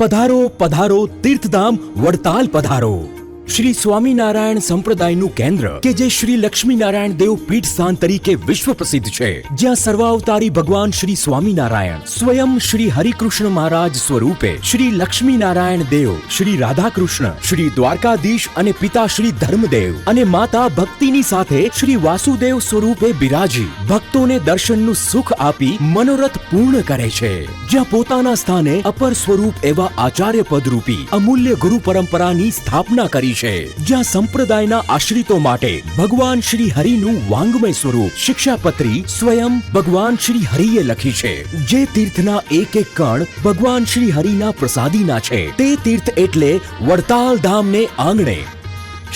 પધારો પધારો તીર્થધામ વડતાલ પધારો. શ્રી સ્વામિનારાયણ સંપ્રદાયનું કેન્દ્ર, કે જે શ્રી લક્ષ્મીનારાયણ દેવ પીઠ સ્થાન તરીકે વિશ્વ પ્રસિદ્ધ છે. જ્યાં સર્વાવતારી ભગવાન શ્રી સ્વામિનારાયણ સ્વયં શ્રી હરિકૃષ્ણ મહારાજ સ્વરૂપે શ્રી લક્ષ્મીનારાયણ દેવ, શ્રી રાધાકૃષ્ણ, શ્રી દ્વારકાધીશ અને પિતા શ્રી ધર્મદેવ અને માતા ભક્તિની સાથે શ્રી વાસુદેવ સ્વરૂપે બિરાજી, ભક્તોને દર્શનનું સુખ આપી મનોરથ પૂર્ણ કરે છે. જ્યાં પોતાના સ્થાને અપર સ્વરૂપ એવા આચાર્ય પદરૂપી અમૂલ્ય ગુરુ પરંપરાની સ્થાપના કરી છે. જ્યાં સંપ્રદાયના આશ્રિતો માટે ભગવાન શ્રી હરિનું વાંગમય સ્વરૂપ શિક્ષાપત્રી સ્વયં ભગવાન શ્રી હરિએ લખી છે. જે તીર્થના એક એક કણ ભગવાન શ્રી હરિના પ્રસાદીના છે. તે તીર્થ એટલે વડતાલ ધામને આંગણે.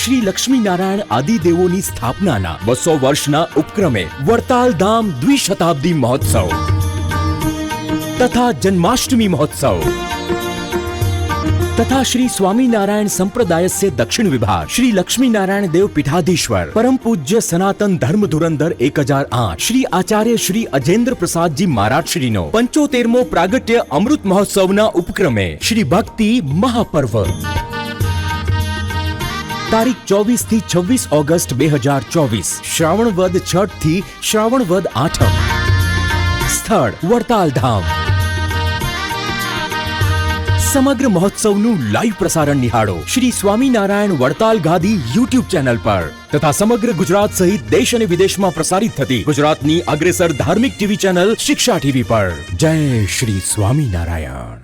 શ્રી લક્ષ્મીનારાયણ આદિદેવોની સ્થાપનાના બસો વર્ષના ઉપક્રમે વડતાલ ધામ દ્વિશતાબ્દી મહોત્સવ. તથા જન્માષ્ટમી મહોત્સવ. तथा श्री स्वामी नारायण संप्रदाय से दक्षिण विभाग। श्री लक्ष्मी नारायण देव पीठाधीश्वर। परम पूज्य सनातन धर्म धुरंधर एक हज़ार आठ। श्री आचार्य श्री अजेंद्र प्रसाद जी महाराज श्री नो पंचोतेरमो प्रागट्य अमृत महोत्सव न उपक्रमे। श्री भक्ति महापर्व। तारीख चौबीस थी 26 ऑगस्ट 2024 श्रावण वद छठ थी श्रावण वद आठम। स्थल वड़ताल धाम। સમગ્ર મહોત્સવનું લાઈવ પ્રસારણ નિહાળો. શ્રી સ્વામિનારાયણ વડતાલ ગાદી યુટ્યુબ ચેનલ પર. તથા સમગ્ર ગુજરાત સહિત દેશ અને વિદેશમાં પ્રસારિત થતી ગુજરાતની અગ્રેસર ધાર્મિક ટીવી ચેનલ શિક્ષા ટીવી પર. જય શ્રી સ્વામિનારાયણ.